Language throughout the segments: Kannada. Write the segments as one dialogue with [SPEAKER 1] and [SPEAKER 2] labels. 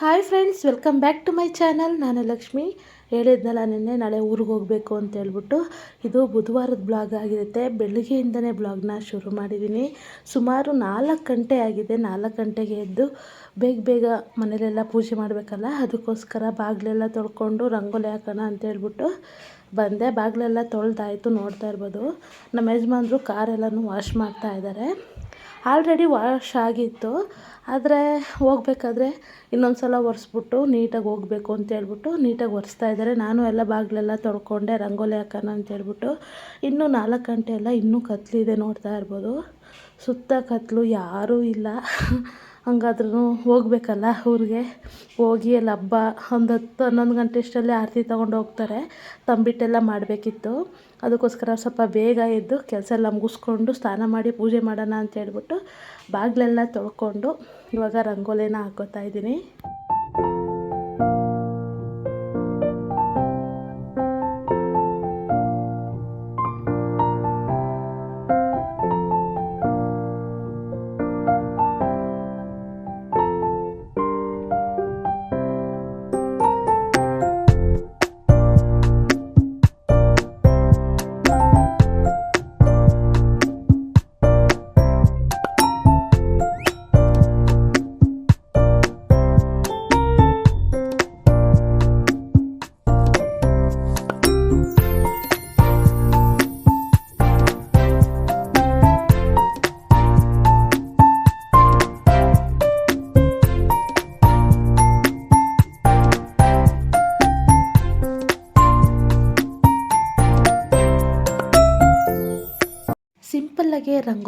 [SPEAKER 1] Hi friends, welcome back to my channel. ನಾನು ಲಕ್ಷ್ಮಿ. ಹೇಳಿದ್ನಲ್ಲ ನಿನ್ನೆ ನಾಳೆ ಊರಿಗೆ ಹೋಗಬೇಕು ಅಂತ ಹೇಳ್ಬಿಟ್ಟು. ಇದು ಬುಧವಾರದ ಬ್ಲಾಗ್ ಆಗಿರುತ್ತೆ. ಬೆಳಗ್ಗೆಯಿಂದನೇ ಬ್ಲಾಗ್ನ ಶುರು ಮಾಡಿದ್ದೀನಿ. ಸುಮಾರು ನಾಲ್ಕು ಗಂಟೆ ಆಗಿದೆ. ನಾಲ್ಕು ಗಂಟೆಗೆ ಎದ್ದು ಬೇಗ ಬೇಗ ಮನೇಲೆಲ್ಲ ಪೂಜೆ ಮಾಡಬೇಕಲ್ಲ, ಅದಕ್ಕೋಸ್ಕರ ಬಾಗಿಲೆಲ್ಲ ತೊಳ್ಕೊಂಡು ರಂಗೋಲಿ ಹಾಕೋಣ ಅಂತ ಹೇಳ್ಬಿಟ್ಟು ಬಂದೆ. ಬಾಗಿಲೆಲ್ಲ ತೊಳೆದಾಯಿತು, ನೋಡ್ತಾ ಇರ್ಬೋದು. ನಮ್ಮ ಯಜಮಾನ್ರು ಕಾರೆಲ್ಲನೂ ವಾಶ್ ಮಾಡ್ತಾ ಇದ್ದಾರೆ. ಆಲ್ರೆಡಿ ವಾಶ್ ಆಗಿತ್ತು, ಆದರೆ ಹೋಗ್ಬೇಕಾದ್ರೆ ಇನ್ನೊಂದು ಸಲ ಒರೆಸ್ಬಿಟ್ಟು ನೀಟಾಗಿ ಹೋಗಬೇಕು ಅಂತೇಳ್ಬಿಟ್ಟು ನೀಟಾಗಿ ಒರೆಸ್ತಾ ಇದ್ದಾರೆ. ನಾನು ಎಲ್ಲ ಬಾಗಿಲೆಲ್ಲ ತೊಳ್ಕೊಂಡೆ, ರಂಗೋಲಿ ಹಾಕೋಣ ಅಂತ ಹೇಳ್ಬಿಟ್ಟು. ಇನ್ನೂ ನಾಲ್ಕು ಗಂಟೆ ಎಲ್ಲ ಇನ್ನೂ ಕತ್ಲಿದೆ ನೋಡ್ತಾ ಇರ್ಬೋದು. ಸುತ್ತ ಕತ್ಲು ಯಾರೂ ಇಲ್ಲ. ಹಂಗಾದ್ರೂ ಹೋಗಬೇಕಲ್ಲ ಊರಿಗೆ. ಹೋಗಿ ಅಲ್ಲಿ ಹಬ್ಬ ಒಂದು ಹತ್ತು, ಹನ್ನೊಂದು ಗಂಟೆ ಅಷ್ಟರಲ್ಲಿ ಆರತಿ ತೊಗೊಂಡು ಹೋಗ್ತಾರೆ. ತಂಬಿಟ್ಟೆಲ್ಲ ಮಾಡಬೇಕಿತ್ತು. ಅದಕ್ಕೋಸ್ಕರ ಸ್ವಲ್ಪ ಬೇಗ ಎದ್ದು ಕೆಲಸ ಎಲ್ಲ ಮುಗಿಸ್ಕೊಂಡು ಸ್ನಾನ ಮಾಡಿ ಪೂಜೆ ಮಾಡೋಣ ಅಂತ ಹೇಳ್ಬಿಟ್ಟು ಬಾಗಿಲೆಲ್ಲ ತೊಳ್ಕೊಂಡು ಇವಾಗ ರಂಗೋಲಿನ ಹಾಕೋತಾ ಇದ್ದೀನಿ.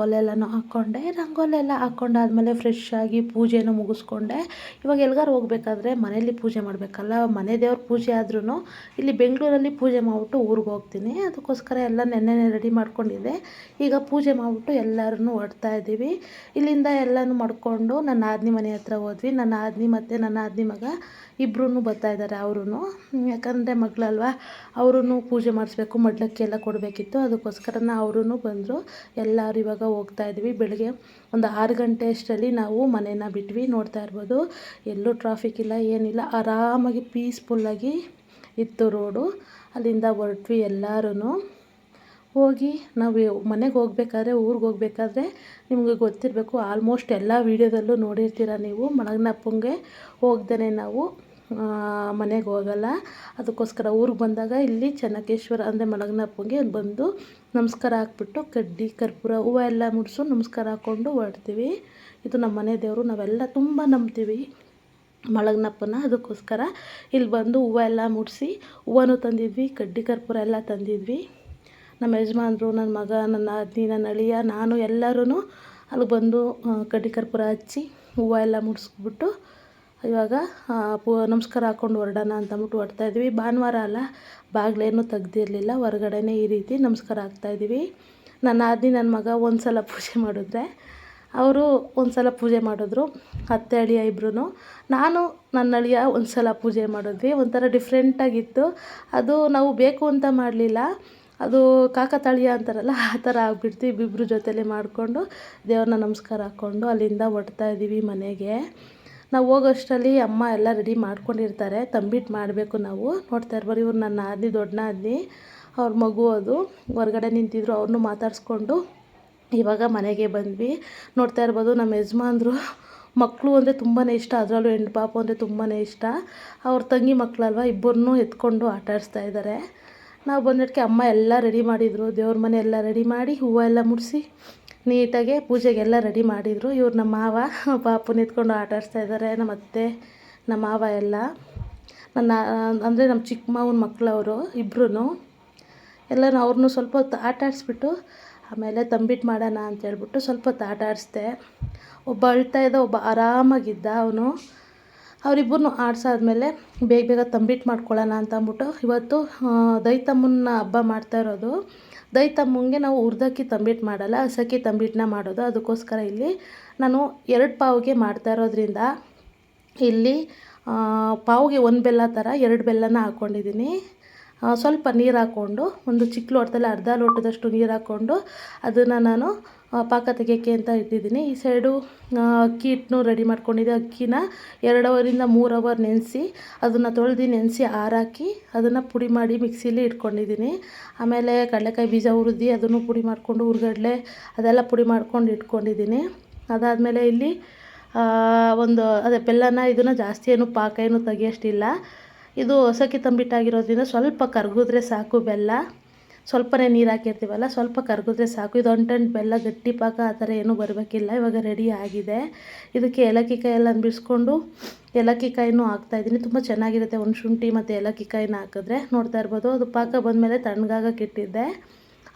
[SPEAKER 1] ಸಿಂಪಲ್ಲಾಗಿ ರಂಗೋಲಿ ಎಲ್ಲನೂ ಹಾಕ್ಕೊಂಡೆ. ರಂಗೋಲಿ ಎಲ್ಲ ಹಾಕ್ಕೊಂಡಾದ್ಮೇಲೆ ಫ್ರೆಶ್ ಆಗಿ ಪೂಜೆನೂ ಮುಗಿಸ್ಕೊಂಡೆ. ಇವಾಗ ಎಲ್ಗಾರು ಹೋಗ್ಬೇಕಾದ್ರೆ ಮನೇಲಿ ಪೂಜೆ ಮಾಡಬೇಕಲ್ಲ, ಮನೆ ದೇವ್ರ ಪೂಜೆ ಆದ್ರೂ ಇಲ್ಲಿ ಬೆಂಗಳೂರಲ್ಲಿ ಪೂಜೆ ಮಾಡಿಬಿಟ್ಟು ಊರಿಗೆ ಹೋಗ್ತೀನಿ. ಅದಕ್ಕೋಸ್ಕರ ಎಲ್ಲ ನೆನ್ನೆನೇ ರೆಡಿ ಮಾಡ್ಕೊಂಡಿದ್ದೆ. ಈಗ ಪೂಜೆ ಮಾಡಿಬಿಟ್ಟು ಎಲ್ಲರೂ ಹೊಡ್ತಾ ಇದ್ದೀವಿ. ಇಲ್ಲಿಂದ ಎಲ್ಲನೂ ಮಾಡಿಕೊಂಡು ನನ್ನ ಆದ್ನಿ ಮನೆ ಹತ್ರ ಹೋದ್ವಿ. ನನ್ನ ಆದ್ನಿ ಮತ್ತು ನನ್ನ ಆದ್ನಿ ಮಗ ಇಬ್ಬರೂ ಬರ್ತಾ ಇದ್ದಾರೆ ಅವರು ಯಾಕಂದರೆ ಮಗಳಲ್ವಾ ಅವರೂ ಪೂಜೆ ಮಾಡಿಸ್ಬೇಕು ಮಡ್ಲಕ್ಕಿ ಎಲ್ಲ ಕೊಡಬೇಕಿತ್ತು. ಅದಕ್ಕೋಸ್ಕರನ ಅವರೂ ಬಂದರು. ಎಲ್ಲರೂ ಇವಾಗ ಹೋಗ್ತಾ ಇದ್ವಿ. ಬೆಳಗ್ಗೆ ಒಂದು ಆರು ಗಂಟೆ ಅಷ್ಟರಲ್ಲಿ ನಾವು ಮನೇನ ಬಿಟ್ವಿ. ನೋಡ್ತಾ ಇರ್ಬೋದು. ಎಲ್ಲೂ ಟ್ರಾಫಿಕ್ ಇಲ್ಲ, ಏನಿಲ್ಲ. ಆರಾಮಾಗಿ ಪೀಸ್ಫುಲ್ಲಾಗಿ ಇತ್ತು ರೋಡು ಅಲ್ಲಿಂದ ಹೊರಟ್ವಿ ಎಲ್ಲರೂ ಹೋಗಿ ನಾವು ಮನೆಗೆ ಹೋಗ್ಬೇಕಾದ್ರೆ, ಊರಿಗೆ ಹೋಗ್ಬೇಕಾದ್ರೆ ನಿಮಗೆ ಗೊತ್ತಿರಬೇಕು. ಆಲ್ಮೋಸ್ಟ್ ಎಲ್ಲ ವೀಡಿಯೋದಲ್ಲೂ ನೋಡಿರ್ತೀರ ನೀವು. ಮಲಗ್ನಪ್ಪಂಗೆ ಹೋಗ್ದೇ ನಾವು. ಮನೆಗೆ ಹೋಗಲ್ಲ. ಅದಕ್ಕೋಸ್ಕರ ಊರಿಗೆ ಬಂದಾಗ ಇಲ್ಲಿ ಚೆನ್ನಕೇಶ್ವರ ಅಂದರೆ ಮಲಗ್ನಪ್ಪಂಗೆ ಬಂದು ನಮಸ್ಕಾರ ಹಾಕ್ಬಿಟ್ಟು ಕಡ್ಡಿ, ಕರ್ಪೂರ ಹೂವು ಎಲ್ಲ ಮುಡಿಸು ನಮಸ್ಕಾರ ಹಾಕ್ಕೊಂಡು ಹೊರಡ್ತೀವಿ. ಇದು ನಮ್ಮ ಮನೆ ದೇವರು, ನಾವೆಲ್ಲ ತುಂಬ ನಂಬ್ತೀವಿ ಮಳಗನಪ್ಪನ ಅದಕ್ಕೋಸ್ಕರ ಇಲ್ಲಿ ಬಂದು ಹೂವು ಎಲ್ಲ ಮುಡಿಸಿ ಹೂವನೂ ತಂದಿದ್ವಿ, ಕಡ್ಡಿ, ಕರ್ಪೂರ ಎಲ್ಲ ತಂದಿದ್ವಿ. ನಮ್ಮ ಯಜಮಾನ್ರು, ನನ್ನ ಮಗ, ನನ್ನ ಅಜ್ಜಿ, ನನ್ನ ಅಳಿಯ, ನಾನು ಎಲ್ಲರೂ ಅಲ್ಲಿ ಬಂದು ಕಡ್ಡಿ, ಕರ್ಪೂರ ಹಚ್ಚಿ ಹೂವು ಎಲ್ಲ ಮುಡಿಸ್ಬಿಟ್ಟು ಇವಾಗ ಪೂ, ನಮಸ್ಕಾರ ಹಾಕ್ಕೊಂಡು ಹೊರಡೋಣ ಅಂತ ಅಂದ್ಬಿಟ್ಟು ಇದ್ದೀವಿ ಭಾನುವಾರ ಅಲ್ಲ, ಬಾಗಿಲೇನು ತೆಗ್ದಿರಲಿಲ್ಲ. ಹೊರಗಡೆನೇ ಈ ರೀತಿ ನಮಸ್ಕಾರ ಹಾಕ್ತಾಯಿದ್ದೀವಿ ನನ್ನ ಆದಿ ನನ್ನ ಮಗ ಒಂದು ಸಲ ಪೂಜೆ ಮಾಡಿದ್ರೆ, ಅವರು ಒಂದು ಸಲ ಪೂಜೆ ಮಾಡಿದ್ರು, ಅತ್ತೆ, ಅಳಿಯ ಇಬ್ಬರೂ ನಾನು, ನನ್ನ ಅಳಿಯ ಒಂದು ಸಲ ಪೂಜೆ ಮಾಡಿದ್ವಿ. ಒಂಥರ ಡಿಫ್ರೆಂಟಾಗಿತ್ತು ಅದು ನಾವು ಬೇಕು ಅಂತ ಮಾಡಲಿಲ್ಲ. ಅದು ಕಾಕತಾಳಿಯ ಅಂತಾರಲ್ಲ, ಆ ಥರ ಆಗ್ಬಿಡ್ತು. ಇಬ್ಬಿಬ್ರ ಜೊತೆಲಿ ಮಾಡಿಕೊಂಡು ದೇವ್ರನ್ನ ನಮಸ್ಕಾರ ಹಾಕ್ಕೊಂಡು ಅಲ್ಲಿಂದ ಹೊಡ್ತಾ ಇದ್ದೀವಿ ಮನೆಗೆ. ನಾವು ಹೋಗೋಷ್ಟರಲ್ಲಿ ಅಮ್ಮ ಎಲ್ಲ ರೆಡಿ ಮಾಡ್ಕೊಂಡಿರ್ತಾರೆ. ತಂಬಿಟ್ಟು ಮಾಡಬೇಕು ನಾವು. ನೋಡ್ತಾ ಇರ್ಬೋದು, ಇವ್ರು ನನ್ನ ಆದ್ನಿ ದೊಡ್ಡ ಆದ್ನಿ, ಅವ್ರ ಮಗು ಅದು. ಹೊರಗಡೆ ನಿಂತಿದ್ರು ಅವ್ರನ್ನೂ ಮಾತಾಡಿಸ್ಕೊಂಡು ಇವಾಗ ಮನೆಗೆ ಬಂದ್ವಿ. ನೋಡ್ತಾ ಇರ್ಬೋದು ನಮ್ಮ ಯಜಮಾನ್ರು ಮಕ್ಕಳು ಅಂದರೆ ತುಂಬಾ ಇಷ್ಟ. ಅದರಲ್ಲೂ ಹೆಣ್ಣು ಪಾಪು ಅಂದರೆ ತುಂಬಾ ಇಷ್ಟ. ಅವ್ರ ತಂಗಿ ಮಕ್ಕಳಲ್ವ ಇಬ್ಬರನ್ನೂ ಎತ್ಕೊಂಡು ಆಟ ಆಡಿಸ್ತಾ ಇದ್ದಾರೆ ನಾವು ಬಂದಿಟ್ಟಕ್ಕೆ ಅಮ್ಮ ಎಲ್ಲ ರೆಡಿ ಮಾಡಿದರು. ದೇವ್ರ ಮನೆ ಎಲ್ಲ ರೆಡಿ ಮಾಡಿ ಹೂವು ಎಲ್ಲ ಮುಡಿಸಿ ನೀಟಾಗೆ ಪೂಜೆಗೆಲ್ಲ ರೆಡಿ ಮಾಡಿದರು. ಇವ್ರು ನಮ್ಮ ಮಾವ, ಪಾಪು ನಿಂತ್ಕೊಂಡು ಆಟ ಆಡಿಸ್ತಾ ಇದ್ದಾರೆ ನಮ್ಮ ಅತ್ತೆ, ನಮ್ಮ ಮಾವ ಎಲ್ಲ. ನನ್ನ, ಅಂದರೆ ನಮ್ಮ ಚಿಕ್ಕ ಮಾವನ ಮಕ್ಕಳವರು ಇಬ್ಬರೂ ಎಲ್ಲನೂ ಅವ್ರನ್ನೂ ಸ್ವಲ್ಪ ಹೊತ್ತು ಆಟ ಆಡಿಸ್ಬಿಟ್ಟು, ಆಮೇಲೆ ತಂಬಿಟ್ಟು ಮಾಡೋಣ ಅಂತ ಹೇಳ್ಬಿಟ್ಟು ಸ್ವಲ್ಪ ಹೊತ್ತು ಆಟ ಆಡಿಸ್ದೆ. ಒಬ್ಬ ಅಳ್ತಾ ಇದ್ದ, ಒಬ್ಬ ಆರಾಮಾಗಿದ್ದ ಅವನು. ಅವರಿಬ್ಬರನ್ನೂ ಆಡಿಸಾದ್ಮೇಲೆ ಬೇಗ ಬೇಗ ತಂಬಿಟ್ಟು ಮಾಡ್ಕೊಳ್ಳೋಣ ಅಂತ ಅಂದ್ಬಿಟ್ಟು, ಇವತ್ತು ದೈತಮ್ಮನ ಹಬ್ಬ ಮಾಡ್ತಾ ಇರೋದು. ದೈತಮ್ಮಂಗೆ ನಾವು ಹುರ್ದಕ್ಕಿ ತಂಬಿಟ್ಟು ಮಾಡಲ್ಲ ಹಸಕ್ಕಿ ತಂಬಿಟ್ಟನ್ನ ಮಾಡೋದು. ಅದಕ್ಕೋಸ್ಕರ ಇಲ್ಲಿ ನಾನು ಎರಡು ಪಾವಿಗೆ ಮಾಡ್ತಾ ಇರೋದ್ರಿಂದ ಇಲ್ಲಿ ಪಾವಿಗೆ ಒಂದು ಬೆಲ್ಲ ಥರ ಎರಡು ಬೆಲ್ಲನ ಹಾಕ್ಕೊಂಡಿದ್ದೀನಿ ಸ್ವಲ್ಪ ನೀರು ಹಾಕ್ಕೊಂಡು ಒಂದು ಚಿಕ್ಕ ಲೋಟದಲ್ಲಿ ಅರ್ಧ ಲೋಟದಷ್ಟು ನೀರು ಹಾಕ್ಕೊಂಡು ಅದನ್ನು ನಾನು ಪಾಕ ತೆಗಿಯೋಕ್ಕೆ ಅಂತ ಇಟ್ಟಿದ್ದೀನಿ. ಈ ಸೈಡು ಅಕ್ಕಿ ಹಿಟ್ಟನ್ನು ರೆಡಿ ಮಾಡ್ಕೊಂಡಿದ್ದೆ. ಅಕ್ಕಿನ ಎರಡು ಅವರಿಂದ ಮೂರು ಅವರ್ ನೆನೆಸಿ, ಅದನ್ನು ತೊಳೆದು ನೆನೆಸಿ ಆರಾಕಿ, ಅದನ್ನು ಪುಡಿ ಮಾಡಿ ಮಿಕ್ಸಿಲಿ ಇಟ್ಕೊಂಡಿದ್ದೀನಿ. ಆಮೇಲೆ ಕಡಲೆಕಾಯಿ ಬೀಜ ಹುರಿದು, ಅದನ್ನು ಪುಡಿ ಮಾಡಿಕೊಂಡು ಹುರ್ಗಡ್ಲೆ, ಅದೆಲ್ಲ ಪುಡಿ ಮಾಡ್ಕೊಂಡು ಇಟ್ಕೊಂಡಿದ್ದೀನಿ. ಅದಾದಮೇಲೆ ಇಲ್ಲಿ ಒಂದು, ಅದೇ ಬೆಲ್ಲನ, ಇದನ್ನು ಜಾಸ್ತಿ ಏನು, ಪಾಕ ಏನು ತೆಗಿಯೋಷ್ಟಿಲ್ಲ. ಇದು ಹೊಸಕ್ಕಿ ತಂಬಿಟ್ಟಾಗಿರೋದ್ರಿಂದ ಸ್ವಲ್ಪ ಕರಗಿದ್ರೆ ಸಾಕು ಬೆಲ್ಲ. ಸ್ವಲ್ಪನೇ ನೀರು ಹಾಕಿರ್ತೀವಲ್ಲ, ಸ್ವಲ್ಪ ಕರಗಿದ್ರೆ ಸಾಕು. ಇದು ಅಂಟಂಟು ಬೆಲ್ಲ, ಗಟ್ಟಿ ಪಾಕ, ಆ ಥರ ಏನೂ ಬರಬೇಕಿಲ್ಲ. ಇವಾಗ ರೆಡಿ ಆಗಿದೆ. ಇದಕ್ಕೆ ಏಲಕ್ಕಿ ಕಾಯಿ ಎಲ್ಲ ಬಿಡಿಸ್ಕೊಂಡು ಏಲಕ್ಕಿ ಕಾಯಿನೂ ಹಾಕ್ತಾಯಿದ್ದೀನಿ ತುಂಬ ಚೆನ್ನಾಗಿರುತ್ತೆ ಒಂದು ಶುಂಠಿ ಮತ್ತು ಏಲಕ್ಕಿ ಕಾಯಿನ ಹಾಕಿದ್ರೆ. ನೋಡ್ತಾ ಇರ್ಬೋದು. ಅದು ಪಾಕ ಬಂದಮೇಲೆ ತಣ್ಣಗಾಗಕ್ಕೆ ಇಟ್ಟಿದ್ದೆ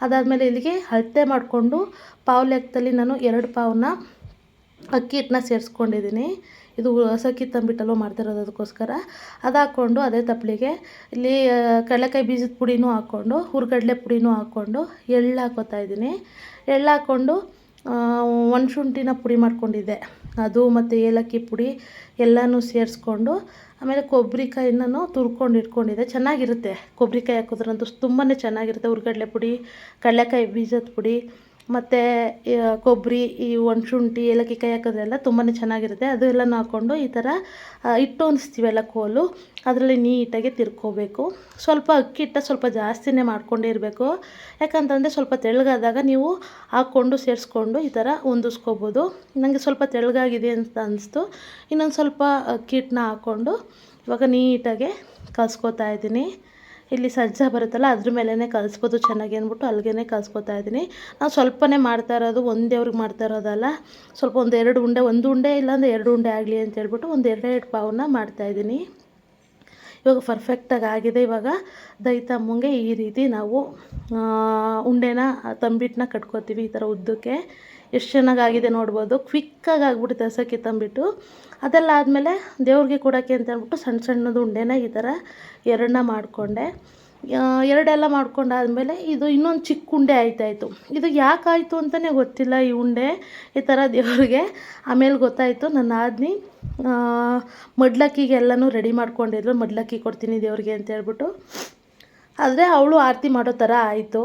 [SPEAKER 1] ಅದಾದಮೇಲೆ ಇಲ್ಲಿಗೆ ಅಳತೆ ಮಾಡಿಕೊಂಡು ಪಾವು ಲೆಕ್ಕದಲ್ಲಿ ನಾನು ಎರಡು ಪಾವನ್ನ ಅಕ್ಕಿ ಹಿಟ್ಟನ್ನ ಸೇರಿಸ್ಕೊಂಡಿದ್ದೀನಿ. ಇದು ಹಸಕ್ಕಿ ತಂಬಿಟ್ಟಲ್ವ ಮಾಡ್ತಿರೋದು ಅದಕ್ಕೋಸ್ಕರ, ಅದು ಹಾಕ್ಕೊಂಡು ಅದೇ ತಪ್ಪಲಿಗೆ ಇಲ್ಲಿ ಕಡಲೆಕಾಯಿ ಬೀಜದ ಪುಡಿನೂ ಹಾಕ್ಕೊಂಡು, ಹುರ್ಗಡ್ಲೆ ಪುಡಿನೂ ಹಾಕ್ಕೊಂಡು ಎಳ್ಳು ಹಾಕೋತಾ ಇದ್ದೀನಿ. ಎಳ್ಳು ಹಾಕ್ಕೊಂಡು ಒಂದು ಶುಂಠಿನ ಪುಡಿ ಮಾಡ್ಕೊಂಡಿದ್ದೆ. ಅದು ಮತ್ತು ಏಲಕ್ಕಿ ಪುಡಿ ಎಲ್ಲನೂ ಸೇರಿಸ್ಕೊಂಡು, ಆಮೇಲೆ ಕೊಬ್ಬರಿಕಾಯಿನೂ ತುರ್ಕೊಂಡು ಇಟ್ಕೊಂಡಿದ್ದೆ. ಚೆನ್ನಾಗಿರುತ್ತೆ. ಕೊಬ್ಬರಿಕಾಯಿ ಹಾಕೋದ್ರಂತೂ ತುಂಬಾ ಚೆನ್ನಾಗಿರುತ್ತೆ. ಹುರ್ಗಡ್ಲೆ ಪುಡಿ, ಕಡಲೆಕಾಯಿ ಬೀಜದ ಪುಡಿ ಮತ್ತು ಕೊಬ್ಬರಿ ಈ ಒಂದು ಶುಂಠಿ ಏಲಕ್ಕಿ ಕಾಯಿ ಹಾಕಿದ್ರೆಲ್ಲ ತುಂಬಾ ಚೆನ್ನಾಗಿರುತ್ತೆ. ಅದು ಎಲ್ಲನೂ ಹಾಕ್ಕೊಂಡು ಈ ಥರ ಹಿಟ್ಟು ಅನಿಸ್ತೀವಲ್ಲ ಕೋಲು. ಅದರಲ್ಲಿ ನೀಟಾಗಿ ತಿರ್ಕೋಬೇಕು. ಸ್ವಲ್ಪ ಅಕ್ಕಿ ಹಿಟ್ಟ ಸ್ವಲ್ಪ ಜಾಸ್ತಿನೇ ಮಾಡ್ಕೊಂಡೇ ಇರಬೇಕು. ಯಾಕಂತಂದರೆ ಸ್ವಲ್ಪ ತೆಳ್ಳಗಾದಾಗ ನೀವು ಹಾಕ್ಕೊಂಡು ಸೇರಿಸ್ಕೊಂಡು ಈ ಥರ ಹೊಂದಿಸ್ಕೋಬೋದು ನನಗೆ ಸ್ವಲ್ಪ ತೆಳ್ಳಗಾಗಿದೆ ಅಂತ ಅನಿಸ್ತು. ಇನ್ನೊಂದು ಸ್ವಲ್ಪ ಅಕ್ಕಿ ಹಿಟ್ಟನ್ನ ಹಾಕ್ಕೊಂಡು ಇವಾಗ ನೀಟಾಗೆ ಕಲ್ಸ್ಕೊತಾ ಇದ್ದೀನಿ. ಇಲ್ಲಿ ಸಜ್ಜ ಬರುತ್ತಲ್ಲ, ಅದ್ರ ಮೇಲೇ ಕಲಿಸ್ಬೋದು ಚೆನ್ನಾಗಿ ಅಂದ್ಬಿಟ್ಟು ಅಲ್ಲಿಗೆ ಕಲಿಸ್ಕೊತಾ ಇದ್ದೀನಿ. ನಾವು ಸ್ವಲ್ಪನೇ ಮಾಡ್ತಾ ಇರೋದು ಒಂದೇ ಅವ್ರಿಗೆ ಮಾಡ್ತಾ ಇರೋದಲ್ಲ, ಸ್ವಲ್ಪ ಒಂದು ಎರಡು ಉಂಡೆ, ಒಂದು ಉಂಡೆ ಇಲ್ಲಾಂದ್ರೆ ಎರಡು ಉಂಡೆ ಆಗಲಿ ಅಂತ ಹೇಳ್ಬಿಟ್ಟು ಒಂದು ಎರಡೆರಡು ಪಾವನ್ನ ಮಾಡ್ತಾಯಿದ್ದೀನಿ ಇವಾಗ ಪರ್ಫೆಕ್ಟಾಗಿ ಆಗಿದೆ ಇವಾಗ. ದೈತಮ್ಮಂಗೆ ಈ ರೀತಿ ನಾವು ಉಂಡೆನ ತಂಬಿಟ್ಟನ್ನ ಕಟ್ಕೋತೀವಿ ಈ ಥರ ಉದ್ದಕ್ಕೆ. ಎಷ್ಟು ಚೆನ್ನಾಗಾಗಿದೆ ನೋಡ್ಬೋದು. ಕ್ವಿಕ್ಕಾಗಿ ಆಗ್ಬಿಡುತ್ತೆ ಹಸ ಕಿತ್ತಂಬಿಟ್ಟು ಅದೆಲ್ಲ ಆದಮೇಲೆ ದೇವ್ರಿಗೆ ಕೊಡೋಕ್ಕೆ ಅಂತ ಹೇಳ್ಬಿಟ್ಟು ಸಣ್ಣ ಸಣ್ಣದು ಉಂಡೆನ ಈ ಥರ ಎರಡನ್ನ ಮಾಡಿಕೊಂಡೆ. ಎರಡೆಲ್ಲ ಮಾಡ್ಕೊಂಡಾದ್ಮೇಲೆ ಇದು ಇನ್ನೊಂದು ಚಿಕ್ಕ ಉಂಡೆ ಆಯ್ತಾಯಿತು. ಇದು ಯಾಕಾಯಿತು ಅಂತಲೇ ಗೊತ್ತಿಲ್ಲ ಈ ಉಂಡೆ, ಈ ಥರ ದೇವ್ರಿಗೆ. ಆಮೇಲೆ ಗೊತ್ತಾಯಿತು, ನನ್ನ ಆದ್ನಿ ಮಡ್ಲಕ್ಕಿಗೆಲ್ಲನೂ ರೆಡಿ ಮಾಡ್ಕೊಂಡಿದ್ರು ಮಡ್ಲಕ್ಕಿ ಕೊಡ್ತೀನಿ ದೇವ್ರಿಗೆ ಅಂತ ಹೇಳ್ಬಿಟ್ಟು. ಆದರೆ ಅವಳು ಆರತಿ ಮಾಡೋ ಥರ ಆಯಿತು.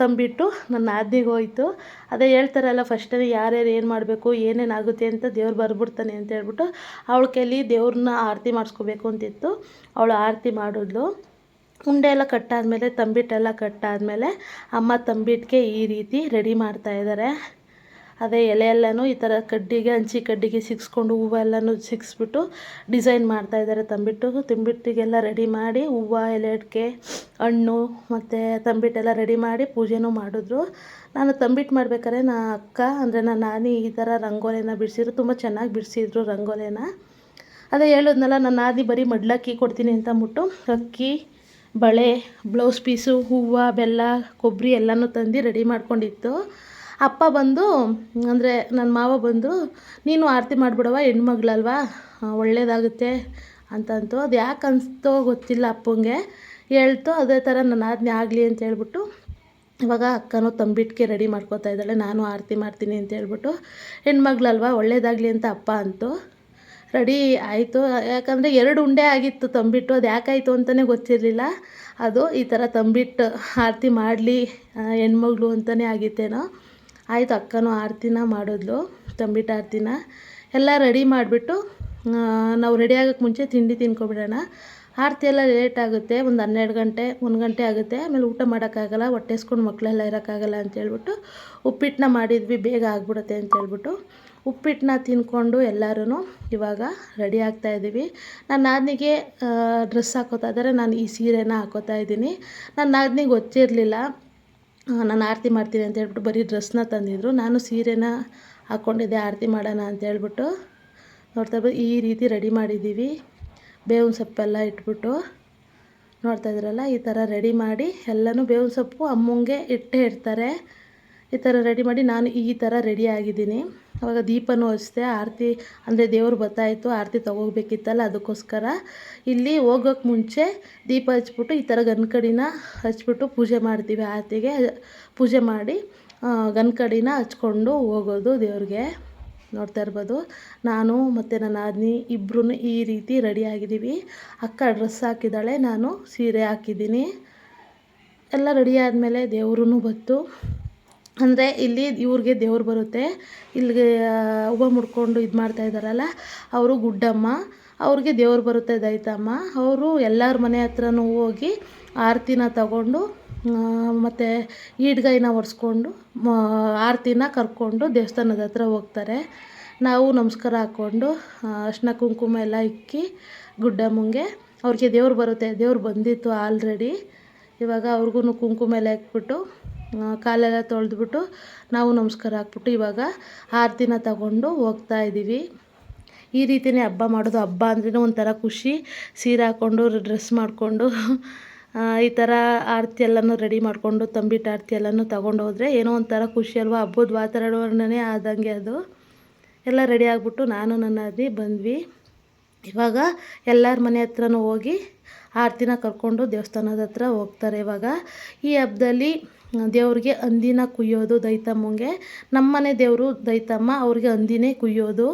[SPEAKER 1] ತಂಬಿಟ್ಟು ನನ್ನ ಆದ್ಯಗೆ ಹೋಯ್ತು. ಅದೇ ಹೇಳ್ತಾರಲ್ಲ ಫಸ್ಟೇ ಯಾರ್ಯಾರು ಏನು ಮಾಡಬೇಕು ಏನೇನಾಗುತ್ತೆ ಅಂತ ದೇವ್ರು ಬರ್ಬಿಡ್ತಾನೆ ಅಂತ ಹೇಳ್ಬಿಟ್ಟು ಅವಳ ಕೈಲಿ ದೇವ್ರನ್ನ ಆರತಿ ಮಾಡಿಸ್ಕೋಬೇಕು ಅಂತಿತ್ತು. ಅವಳು ಆರತಿ ಮಾಡಿದ್ಲು. ಉಂಡೆ ಎಲ್ಲ ಕಟ್ಟಾದಮೇಲೆ, ತಂಬಿಟ್ಟೆಲ್ಲ ಕಟ್ಟಾದಮೇಲೆ ಅಮ್ಮ ತಂಬಿಟ್ಟಿಗೆ ಈ ರೀತಿ ರೆಡಿ ಮಾಡ್ತಾ ಇದ್ದಾರೆ ಅದೇ ಎಲೆ ಎಲ್ಲನೂ ಈ ಥರ ಕಡ್ಡಿಗೆ ಹಂಚಿ ಕಡ್ಡಿಗೆ ಸಿಕ್ಸ್ಕೊಂಡು ಹೂವು ಎಲ್ಲನೂ ಸಿಕ್ಸ್ಬಿಟ್ಟು ಡಿಸೈನ್ ಮಾಡ್ತಾ ಇದ್ದಾರೆ ತಂಬಿಟ್ಟು. ತಂಬಿಟ್ಟಿಗೆಲ್ಲ ರೆಡಿ ಮಾಡಿ ಹೂವು, ಎಲೆ ಅಡಿಕೆ, ಹಣ್ಣು ಮತ್ತು ತಂಬಿಟ್ಟೆಲ್ಲ ರೆಡಿ ಮಾಡಿ ಪೂಜೆನೂ ಮಾಡಿದ್ರು. ನಾನು ತಂಬಿಟ್ಟು ಮಾಡ್ಬೇಕಾದ್ರೆ ನಾ ಅಕ್ಕ, ಅಂದರೆ ನಾನು ನಾನಿ ಈ ಥರ ರಂಗೋಲಿನ ಬಿಡಿಸಿದ್ರು. ತುಂಬ ಚೆನ್ನಾಗಿ ಬಿಡಿಸಿದ್ರು ರಂಗೋಲಿನ. ಅದೇ ಹೇಳಿದ್ನಲ್ಲ ನನ್ನ ಆದಿ ಬರೀ ಮಡ್ಲಕ್ಕಿ ಕೊಡ್ತೀನಿ ಅಂತ ಅಂದ್ಬಿಟ್ಟು ಅಕ್ಕಿ, ಬಳೆ, ಬ್ಲೌಸ್ ಪೀಸು, ಹೂವು, ಬೆಲ್ಲ, ಕೊಬ್ಬರಿ ಎಲ್ಲನೂ ತಂದು ರೆಡಿ ಮಾಡ್ಕೊಂಡಿತ್ತು. ಅಪ್ಪ ಬಂದು, ಅಂದರೆ ನನ್ನ ಮಾವ ಬಂದು ನೀನು ಆರತಿ ಮಾಡಿಬಿಡವ ಹೆಣ್ಮಗ್ಳಲ್ವಾ? ಒಳ್ಳೆಯದಾಗುತ್ತೆ ಅಂತಂತು. ಅದು ಯಾಕೆ ಅನಿಸ್ತೋ ಗೊತ್ತಿಲ್ಲ ಅಪ್ಪಂಗೆ. ಹೇಳ್ತು, ಅದೇ ಥರ ನನ್ನ ಆಜ್ಞೆ ಆಗಲಿ ಅಂತ ಹೇಳ್ಬಿಟ್ಟು, ಇವಾಗ ಅಕ್ಕನೂ ತಂಬಿಟ್ಕೆ ರೆಡಿ ಮಾಡ್ಕೊತಾ ಇದ್ದಾಳೆ. ನಾನು ಆರತಿ ಮಾಡ್ತೀನಿ ಅಂತ ಹೇಳ್ಬಿಟ್ಟು, ಹೆಣ್ಮಗ್ಳಲ್ವ, ಒಳ್ಳೇದಾಗಲಿ ಅಂತ ಅಪ್ಪ ಅಂತು. ರೆಡಿ ಆಯಿತು. ಯಾಕಂದರೆ ಎರಡು ಉಂಡೆ ಆಗಿತ್ತು ತಂಬಿಟ್ಟು. ಅದು ಯಾಕಾಯಿತು ಅಂತಲೇ ಗೊತ್ತಿರಲಿಲ್ಲ. ಅದು ಈ ಥರ ತಂಬಿಟ್ಟು ಆರತಿ ಮಾಡಲಿ ಹೆಣ್ಮಗಳು ಅಂತಲೇ ಆಗಿತ್ತೇನೋ. ಆಯಿತು ಅಕ್ಕನೂ ಆರತಿನ ಮಾಡಿದ್ಲು, ತಂಬಿಟ್ಟು ಆರತಿನ. ಎಲ್ಲ ರೆಡಿ ಮಾಡಿಬಿಟ್ಟು ನಾವು ರೆಡಿ ಆಗೋಕ್ಕೆ ಮುಂಚೆ ತಿಂಡಿ ತಿನ್ಕೊಬಿಡೋಣ. ಆರತಿ ಎಲ್ಲ ಲೇಟ್ ಆಗುತ್ತೆ, ಒಂದು ಹನ್ನೆರಡು ಗಂಟೆ, ಒಂದು ಗಂಟೆ ಆಗುತ್ತೆ. ಆಮೇಲೆ ಊಟ ಮಾಡೋಕ್ಕಾಗಲ್ಲ ಹೊಟ್ಟೆ ಹಸ್ಕೊಂಡು ಮಕ್ಕಳೆಲ್ಲ ಇರೋಕ್ಕಾಗಲ್ಲ ಅಂತೇಳ್ಬಿಟ್ಟು ಉಪ್ಪಿಟ್ಟನ್ನ ಮಾಡಿದ್ವಿ, ಬೇಗ ಆಗ್ಬಿಡುತ್ತೆ ಅಂತ ಹೇಳ್ಬಿಟ್ಟು. ಉಪ್ಪಿಟ್ಟನ್ನ ತಿನ್ಕೊಂಡು ಎಲ್ಲರೂ ಇವಾಗ ರೆಡಿ ಆಗ್ತಾ ಇದ್ದೀವಿ ನನ್ನ ನಾದಿನಿಗೆ ಡ್ರೆಸ್ ಹಾಕೋತಾ ಇದ್ದಾರೆ, ನಾನು ಈ ಸೀರೆನ ಹಾಕೋತಾ ಇದ್ದೀನಿ. ನನ್ನ ನಾದಿನಿಗೆ ಗೊತ್ತಿರಲಿಲ್ಲ. ನಾನು ಆರತಿ ಮಾಡ್ತೀನಿ ಅಂತ ಹೇಳ್ಬಿಟ್ಟು ಬರೀ ಡ್ರೆಸ್ನ ತಂದಿದ್ರು. ನಾನು ಸೀರೆನ ಹಾಕ್ಕೊಂಡಿದ್ದೆ ಆರತಿ ಮಾಡೋಣ ಅಂತ ಹೇಳ್ಬಿಟ್ಟು. ನೋಡ್ತಾ ಇರ್ಬೋದು ಈ ರೀತಿ ರೆಡಿ ಮಾಡಿದ್ದೀವಿ. ಬೇವಿನ ಸೊಪ್ಪೆಲ್ಲ ಇಟ್ಬಿಟ್ಟು. ನೋಡ್ತಾ ಇದ್ರಲ್ಲ, ಈ ಥರ ರೆಡಿ ಮಾಡಿ ಎಲ್ಲನೂ ಬೇವಿನ ಸೊಪ್ಪು ಅಮ್ಮಂಗೆ ಇಟ್ಟೇ ಇರ್ತಾರೆ. ಈ ಥರ ರೆಡಿ ಮಾಡಿ ನಾನು ಈ ಥರ ರೆಡಿ ಆಗಿದ್ದೀನಿ. ಅವಾಗ ದೀಪನೂ ಅಷ್ಟೇ ಆರತಿ ಅಂದರೆ ದೇವ್ರು ಬರ್ತಾಯಿತ್ತು ಆರತಿ ತೊಗೋಬೇಕಿತ್ತಲ್ಲ ಅದಕ್ಕೋಸ್ಕರ. ಇಲ್ಲಿ ಹೋಗೋಕ್ಕೆ ಮುಂಚೆ ದೀಪ ಹಚ್ಬಿಟ್ಟು ಈ ಥರ ಗನ್ಕಡಿನ ಹಚ್ಬಿಟ್ಟು ಪೂಜೆ ಮಾಡ್ತೀವಿ ಆರತಿಗೆ. ಪೂಜೆ ಮಾಡಿ ಗನ್ಕಡಿನ ಹಚ್ಕೊಂಡು ಹೋಗೋದು ದೇವ್ರಿಗೆ. ನೋಡ್ತಾ ಇರ್ಬೋದು. ನಾನು ಮತ್ತು ನನ್ನ ಆದ್ನಿ ಇಬ್ಬರೂ ಈ ರೀತಿ ರೆಡಿ ಆಗಿದ್ದೀವಿ. ಅಕ್ಕ ಡ್ರೆಸ್ ಹಾಕಿದ್ದಾಳೆ, ನಾನು ಸೀರೆ ಹಾಕಿದ್ದೀನಿ. ಎಲ್ಲ ರೆಡಿ ಆದಮೇಲೆ ದೇವ್ರೂ ಬಂತು ಅಂದರೆ ಇಲ್ಲಿ ಇವ್ರಿಗೆ ದೇವ್ರು ಬರುತ್ತೆ. ಇಲ್ಲಿಗೆ ಹೂವು ಮುಡ್ಕೊಂಡು ಇದು ಮಾಡ್ತಾ ಇದ್ದಾರಲ್ಲ, ಅವರು ಗುಡ್ಡಮ್ಮ, ಅವ್ರಿಗೆ ದೇವ್ರು ಬರುತ್ತೆ ದೈತಮ್ಮ. ಅವರು ಎಲ್ಲರ ಮನೆ ಹತ್ರನೂ ಹೋಗಿ ಆರತಿನ ತಗೊಂಡು ಮತ್ತು ಈಡ್ಗೈನ ಒರೆಸ್ಕೊಂಡು ಆರತಿನ ಕರ್ಕೊಂಡು ದೇವಸ್ಥಾನದ ಹತ್ರ ಹೋಗ್ತಾರೆ. ನಾವು ನಮಸ್ಕಾರ ಹಾಕ್ಕೊಂಡು ಅರ್ಶಿನ ಕುಂಕುಮ ಎಲ್ಲ ಇಕ್ಕಿ ಗುಡ್ಡಮ್ಮಂಗೆ, ಅವ್ರಿಗೆ ದೇವ್ರು ಬರುತ್ತೆ. ದೇವ್ರು ಬಂದಿತ್ತು ಆಲ್ರೆಡಿ. ಇವಾಗ ಅವ್ರಿಗೂ ಕುಂಕುಮ ಎಲ್ಲ ಇಕ್ಬಿಟ್ಟು ಕಾಲೆಲ್ಲ ತೊಳೆದ್ಬಿಟ್ಟು ನಾವು ನಮಸ್ಕಾರ ಹಾಕ್ಬಿಟ್ಟು ಇವಾಗ ಆರತಿನ ತಗೊಂಡು ಹೋಗ್ತಾ ಇದ್ದೀವಿ. ಈ ರೀತಿಯೇ ಹಬ್ಬ ಮಾಡೋದು ಹಬ್ಬ ಅಂದ್ರೇ ಒಂಥರ ಖುಷಿ. ಸೀರೆ ಹಾಕ್ಕೊಂಡು ಡ್ರೆಸ್ ಮಾಡಿಕೊಂಡು ಈ ಥರ ಆರತಿ ಎಲ್ಲನೂ ರೆಡಿ ಮಾಡಿಕೊಂಡು, ತಂಬಿಟ್ಟು ಆರತಿ ಎಲ್ಲನೂ ತಗೊಂಡೋದ್ರೆ ಏನೋ ಒಂಥರ ಖುಷಿ ಅಲ್ವಾ? ಹಬ್ಬದ ವಾತಾವರಣನೇ ಆದಂಗೆ ಅದು. ಎಲ್ಲ ರೆಡಿ ಆಗಿಬಿಟ್ಟು ನಾನು, ನನ್ನ ಅದಿ ಬಂದ್ವಿ. ಇವಾಗ ಎಲ್ಲರ ಮನೆ ಹತ್ರನೂ ಹೋಗಿ ಆರತಿನ ಕರ್ಕೊಂಡು ದೇವಸ್ಥಾನದ ಹತ್ರ ಹೋಗ್ತಾರೆ ಇವಾಗ. ಈ ಹಬ್ಬದಲ್ಲಿ ದೇವ್ರಿಗೆ ಹಂದಿನ ಕುಯ್ಯೋದು ದೈತಮ್ಮಂಗೆ ನಮ್ಮನೆ ದೇವರು ದೈತಮ್ಮ ಅವ್ರಿಗೆ ಹಂದಿನೇ ಕುಯ್ಯೋದು.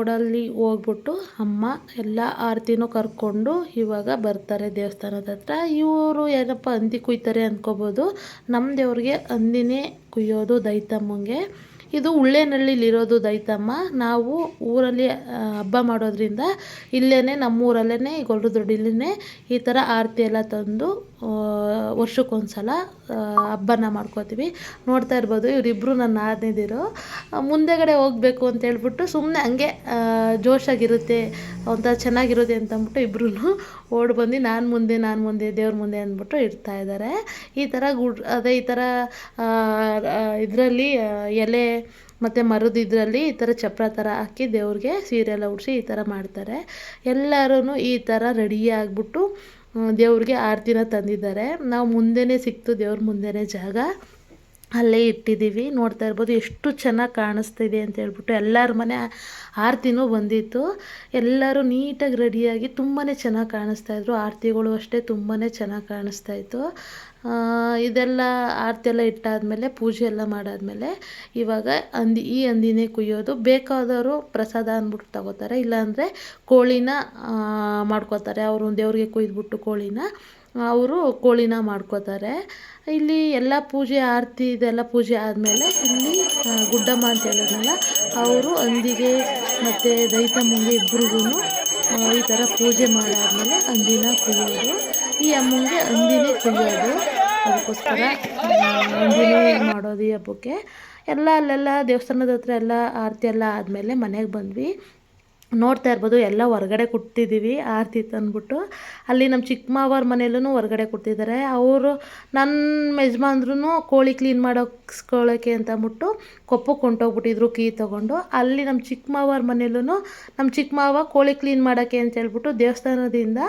[SPEAKER 1] ರೋಡಲ್ಲಿ ಹೋಗ್ಬಿಟ್ಟು ಅಮ್ಮ ಎಲ್ಲ ಆರತಿನೂ ಕರ್ಕೊಂಡು ಇವಾಗ ಬರ್ತಾರೆ ದೇವಸ್ಥಾನದ ಹತ್ರ. ಇವರು ಏನಪ್ಪ ಹಂದಿ ಕುಯ್ತಾರೆ ಅಂದ್ಕೋಬೋದು ನಮ್ಮ ದೇವ್ರಿಗೆ ಹಂದಿನೇ ಕುಯ್ಯೋದು ದೈತಮ್ಮಂಗೆ. ಇದು ಉಳ್ಳೇನಳ್ಳಿಲಿರೋದು ದೈತಮ್ಮ. ನಾವು ಊರಲ್ಲಿ ಹಬ್ಬ ಮಾಡೋದ್ರಿಂದ ಇಲ್ಲೇ ನಮ್ಮೂರಲ್ಲೇ ಗೊಲ್ಲರದೊಡ್ಡಿಲೇ ಈ ಥರ ಆರತಿ ಎಲ್ಲ ತಂದು ವರ್ಷಕ್ಕೊಂದು ಆ, ಹಬ್ಬನ ಮಾಡ್ಕೋತೀವಿ. ನೋಡ್ತಾ ಇರ್ಬೋದು ಇವರಿಬ್ಬರು ನನ್ನ ಆದ್ನಿದಿರು ಮುಂದೆಗಡೆ ಹೋಗಬೇಕು ಅಂತ ಹೇಳ್ಬಿಟ್ಟು ಸುಮ್ಮನೆ ಹಂಗೆ ಜೋಶಾಗಿರುತ್ತೆ, ಒಂಥರ ಚೆನ್ನಾಗಿರುತ್ತೆ ಅಂತ ಅಂದ್ಬಿಟ್ಟು ಇಬ್ಬರೂ ಓಡಿ ಬಂದು ನಾನು ಮುಂದೆ ನಾನು ಮುಂದೆ, ದೇವ್ರ ಮುಂದೆ ಅಂದ್ಬಿಟ್ಟು ಇಡ್ತಾ ಇದ್ದಾರೆ ಈ ಥರ ಗುಡ್, ಅದೇ ಈ ಥರ ಇದರಲ್ಲಿ ಎಲೆ ಮತ್ತು ಮರದ ಇದರಲ್ಲಿ ಈ ಥರ ಚಪ್ರ ಥರ ಹಾಕಿ ದೇವ್ರಿಗೆ ಸೀರೆ ಎಲ್ಲ ಉಡಿಸಿ ಈ ಥರ ಮಾಡ್ತಾರೆ. ಎಲ್ಲರೂ ಈ ಥರ ರೆಡಿ ಆಗಿಬಿಟ್ಟು ದೇವ್ರಿಗೆ ಆರತಿನ ತಂದಿದ್ದಾರೆ. ನಾವು ಮುಂದೆನೇ ಸಿಕ್ತು ದೇವ್ರ ಮುಂದೆನೇ ಜಾಗ. ಅಲ್ಲೇ ಇಟ್ಟಿದ್ದೀವಿ. ನೋಡ್ತಾ ಇರ್ಬೋದು ಎಷ್ಟು ಚೆನ್ನಾಗಿ ಕಾಣಿಸ್ತಿದೆ ಅಂತ ಹೇಳ್ಬಿಟ್ಟು ಎಲ್ಲರ ಮನೆ ಆರತಿನೂ ಬಂದಿತ್ತು. ಎಲ್ಲರೂ ನೀಟಾಗಿ ರೆಡಿಯಾಗಿ ತುಂಬಾ ಚೆನ್ನಾಗಿ ಕಾಣಿಸ್ತಾ ಇದ್ರು. ಆರತಿಗಳು ಅಷ್ಟೇ ತುಂಬಾ ಚೆನ್ನಾಗಿ ಕಾಣಿಸ್ತಾ ಇತ್ತು. ಇದೆಲ್ಲ ಆರತಿ ಎಲ್ಲ ಇಟ್ಟಾದಮೇಲೆ, ಪೂಜೆ ಎಲ್ಲ ಮಾಡಾದಮೇಲೆ ಇವಾಗ ಹಂದಿ, ಈ ಹಂದಿನೇ ಕುಯ್ಯೋದು. ಬೇಕಾದವರು ಪ್ರಸಾದ ಅಂದ್ಬಿಟ್ಟು ತಗೋತಾರೆ. ಇಲ್ಲಾಂದರೆ ಕೋಳಿನ ಮಾಡ್ಕೋತಾರೆ ಅವರು ದೇವ್ರಿಗೆ ಕುಯ್ದುಬಿಟ್ಟು ಕೋಳಿನ. ಅವರು ಕೋಳಿನ ಮಾಡ್ಕೋತಾರೆ. ಇಲ್ಲಿ ಎಲ್ಲ ಪೂಜೆ ಆರತಿ ಇದೆಲ್ಲ ಪೂಜೆ ಆದಮೇಲೆ ಇಲ್ಲಿ ಗುಡ್ಡಮ್ಮ ಅಂತ ಹೇಳಿದ್ನಲ್ಲ, ಅವರು ಅಂದಿಗೆ ಮತ್ತು ದೈತ ಮುಂಗೆ ಇಬ್ಬರಿಗೂ ಈ ಥರ ಪೂಜೆ ಮಾಡಾದಮೇಲೆ ಹಂದಿನ ಕುಯ್ಯೋದು. ಈ ಅಮ್ಮಂಗೆ ಹಂದಿನೇ ಕುಯ್ಯೋದು. ಅದಕ್ಕೋಸ್ಕರ ಅಂದಿನೇ ಮಾಡೋದು ಈ ಹಬ್ಬಕ್ಕೆ. ಎಲ್ಲ ಅಲ್ಲೆಲ್ಲ ದೇವಸ್ಥಾನದ ಹತ್ರ ಎಲ್ಲ ಆರತಿ ಎಲ್ಲ ಆದಮೇಲೆ ಮನೆಗೆ ಬಂದ್ವಿ. ನೋಡ್ತಾ ಇರ್ಬೋದು, ಎಲ್ಲ ಹೊರಗಡೆ ಕೊಟ್ಟಿದ್ದೀವಿ ಆರತಿ ತಂದ್ಬಿಟ್ಟು. ಅಲ್ಲಿ ನಮ್ಮ ಚಿಕ್ಕಮ್ಮವ್ರ ಮಾವರ ಮನೇಲೂ ಹೊರಗಡೆ ಕೊಟ್ಟಿದ್ದಾರೆ ಅವರು ನನ್ನ ಯಜಮಾನ್ರು ಕೋಳಿ ಕ್ಲೀನ್ ಮಾಡಿಸ್ಕೊಳ್ಳೋಕೆ ಅಂತ ಅಂದ್ಬಿಟ್ಟು ಕೊಪ್ಪಕ್ಕೆ ಹೊಂಟೋಗ್ಬಿಟ್ಟಿದ್ರು ಕೀ ತೊಗೊಂಡು, ಅಲ್ಲಿ ನಮ್ಮ ಚಿಕ್ಕ ಮನೇಲೂ ನಮ್ಮ ಚಿಕ್ಕ ಕೋಳಿ ಕ್ಲೀನ್ ಮಾಡೋಕ್ಕೆ ಅಂತ ಹೇಳ್ಬಿಟ್ಟು ದೇವಸ್ಥಾನದಿಂದ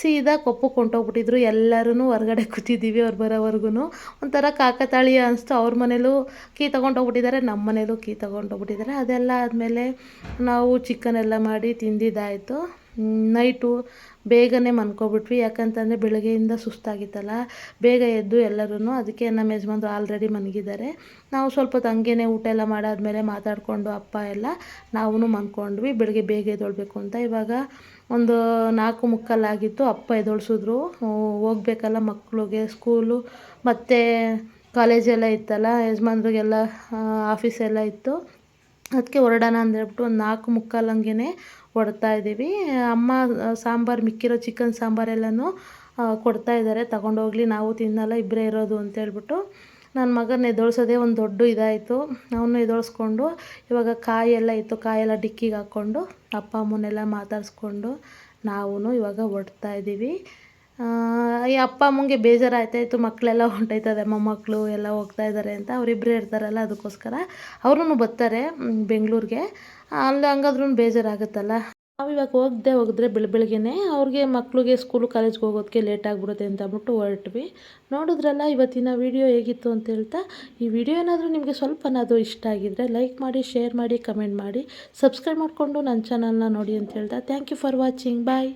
[SPEAKER 1] ಸೀದಾ ಕೊಪ್ಪಕ್ಕೆ ಹೊಂಟೋಗ್ಬಿಟ್ಟಿದ್ರು ಎಲ್ಲರೂ ಹೊರಗಡೆ ಕೂತಿದ್ದೀವಿ ಅವ್ರು ಬರೋವರೆಗೂ ಒಂಥರ ಕಾಕತಾಳೀಯ ಅನಿಸ್ತು. ಅವ್ರ ಮನೇಲೂ ಕೀ ತೊಗೊಂಡೋಗ್ಬಿಟ್ಟಿದ್ದಾರೆ ನಮ್ಮ ಮನೇಲೂ ಕೀ ತೊಗೊಂಡೋಗ್ಬಿಟ್ಟಿದ್ದಾರೆ. ಅದೆಲ್ಲ ಆದಮೇಲೆ ನಾವು ಚಿಕನ್ ಎಲ್ಲ ಮಾಡಿ ತಿಂದಿದ್ದಾಯಿತು. ನೈಟು ಬೇಗನೆ ಮನ್ಕೊಬಿಟ್ವಿ ಯಾಕಂತಂದರೆ ಬೆಳಗ್ಗೆಯಿಂದ ಸುಸ್ತಾಗಿತ್ತಲ್ಲ. ಬೇಗ ಎದ್ದು ಎಲ್ಲರೂ ಅದಕ್ಕೆ ನಮ್ಮ ಯಜಮಾನ್ರು ಆಲ್ರೆಡಿ ಮನಗಿದ್ದಾರೆ ನಾವು ಸ್ವಲ್ಪ ಹೊತ್ತು ಹಂಗೇನೆ ಊಟ ಎಲ್ಲ ಮಾಡಾದಮೇಲೆ ಮಾತಾಡಿಕೊಂಡು ಅಪ್ಪ ಎಲ್ಲ ನಾವೂ ಮನ್ಕೊಂಡ್ವಿ ಬೆಳಗ್ಗೆ ಬೇಗ ಎದ್ದೊಳ್ಬೇಕು ಅಂತ. ಇವಾಗ ಒಂದು ನಾಲ್ಕು ಮುಕ್ಕಾಲಾಗಿತ್ತು. ಅಪ್ಪ ಎದೊಳ್ಸಿದ್ರು ಹೋಗ್ಬೇಕಲ್ಲ ಮಕ್ಕಳಿಗೆ ಸ್ಕೂಲು ಮತ್ತು ಕಾಲೇಜೆಲ್ಲ ಇತ್ತಲ್ಲ. ಯಜಮಾನ್ರಿಗೆಲ್ಲ ಆಫೀಸ್ ಎಲ್ಲ ಇತ್ತು. ಅದಕ್ಕೆ ಹೊರಡೋಣ ಅಂದೇಳ್ಬಿಟ್ಟು ಒಂದು ನಾಲ್ಕು ಮುಕ್ಕಾಲು ಹಂಗೆ ಹೊಡ್ತಾ ಇದ್ದೀವಿ. ಅಮ್ಮ ಸಾಂಬಾರು, ಮಿಕ್ಕಿರೋ ಚಿಕನ್ ಸಾಂಬಾರೆಲ್ಲನೂ ಕೊಡ್ತಾ ಇದ್ದಾರೆ. ತಗೊಂಡೋಗ್ಲಿ ನಾವು ತಿನ್ನಲ್ಲ ಇಬ್ಬರೇ ಇರೋದು ಅಂತೇಳ್ಬಿಟ್ಟು ನನ್ನ ಮಗನ ಎದೊಳ್ಸೋದೇ ಒಂದು ದೊಡ್ಡ ಇದಾಯಿತು. ಅವನು ಎದೊಳ್ಸ್ಕೊಂಡು, ಇವಾಗ ಕಾಯಿ ಎಲ್ಲ ಇತ್ತು. ಕಾಯೆಲ್ಲ ಡಿಕ್ಕಿಗೆ ಹಾಕ್ಕೊಂಡು, ಅಪ್ಪ, ಅಮ್ಮನ್ನೆಲ್ಲ ಮಾತಾಡಿಸ್ಕೊಂಡು ನಾವೂ ಇವಾಗ ಹೊಡ್ತಾ ಇದ್ದೀವಿ. ಅಪ್ಪ ಅಮ್ಮಂಗೆ ಬೇಜಾರಾಯ್ತಾಯಿತ್ತು ಮಕ್ಕಳೆಲ್ಲ ಹೊಂಟೋಯ್ತದೆ ಮೊಮ್ಮಕ್ಕಳು ಎಲ್ಲ ಹೋಗ್ತಾ ಇದ್ದಾರೆ ಅಂತ. ಅವರಿಬ್ಬರು ಇರ್ತಾರಲ್ಲ, ಅದಕ್ಕೋಸ್ಕರ ಅವ್ರೂ ಬರ್ತಾರೆ ಬೆಂಗಳೂರಿಗೆ. ಅಲ್ಲಿ ಹಂಗಾದ್ರೂ ಬೇಜಾರಾಗುತ್ತಲ್ಲ. ನಾವು ಇವಾಗ ಹೋಗದೆ ಹೋಗಿದ್ರೆ ಬೆಳ, ಬೆಳಗ್ಗೆನೆ ಅವ್ರಿಗೆ ಮಕ್ಕಳಿಗೆ ಸ್ಕೂಲು ಕಾಲೇಜ್ಗೆ ಹೋಗೋದಕ್ಕೆ ಲೇಟ್ ಆಗಿಬಿಡುತ್ತೆ ಅಂತ ಅಂದ್ಬಿಟ್ಟು ಹೊರಟ್ವಿ. ನೋಡಿದ್ರಲ್ಲ, ಇವತ್ತಿನ ವಿಡಿಯೋ ಹೇಗಿತ್ತು ಅಂತ ಹೇಳ್ತಾ, ಈ ವಿಡಿಯೋ ಏನಾದರೂ ನಿಮಗೆ ಸ್ವಲ್ಪನಾದರೂ ಇಷ್ಟ ಆಗಿದ್ದರೆ ಲೈಕ್ ಮಾಡಿ ಶೇರ್ ಮಾಡಿ ಕಮೆಂಟ್ ಮಾಡಿ ಸಬ್ಸ್ಕ್ರೈಬ್ ಮಾಡಿಕೊಂಡು ನನ್ನ ಚಾನಲ್ನ ನೋಡಿ ಅಂತ ಹೇಳ್ತಾ thank you for watching bye